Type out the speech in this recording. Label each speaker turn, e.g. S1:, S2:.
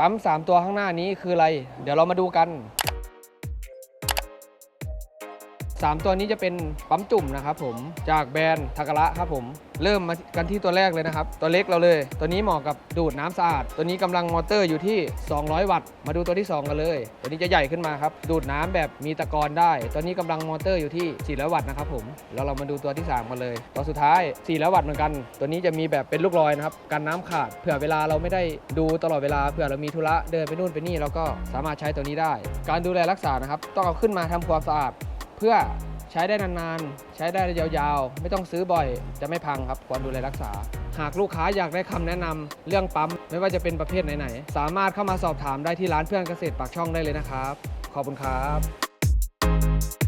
S1: ปั๊ม 3 ตัวข้างหน้านี้คืออะไร เดี๋ยวเรามาดูกัน 3 ตัวนี้จะเป็นปั๊มจุ่มนะครับผมจากแบรนด์ทากระครับผม เริ่มมากันที่ตัวแรกเลยนะครับ ตัวเล็กเราเลย ตัวนี้เหมาะกับดูดน้ำสะอาด ตัวนี้กำลังมอเตอร์อยู่ที่ 200 วัตต์ มาดูตัวที่ 2 กันเลย ตัวนี้จะใหญ่ขึ้นมาครับ ดูดน้ำแบบมีตะกอนได้ ตัวนี้กำลังมอเตอร์อยู่ที่ 400 วัตต์นะครับผมแล้วเรามาดูตัวที่ 3 กันเลย ตัวสุดท้าย 400 วัตต์เหมือนกัน ตัวนี้จะมีแบบเป็นลูกลอยนะครับกันน้ำขาดเผื่อเวลาเราไม่ได้ดูตลอดเวลาเผื่อเรามีธุระเดินไปนู่นไปนี่เราก็สามารถใช้ตัวนี้ได้ การดูแลรักษานะครับต้องเอาขึ้นมาทำความสะอาด พื่อใช้ได้นานๆ ใช้ได้ยาวๆ ไม่ต้องซื้อบ่อย จะไม่พังครับควรดูแลรักษา หากลูกค้าอยากได้คำแนะนำเรื่องปั๊ม ไม่ว่าจะเป็นประเภทไหนๆ สามารถเข้ามาสอบถามได้ที่ร้านเพื่อนเกษตรปากช่องได้เลยนะครับ ขอบคุณครับ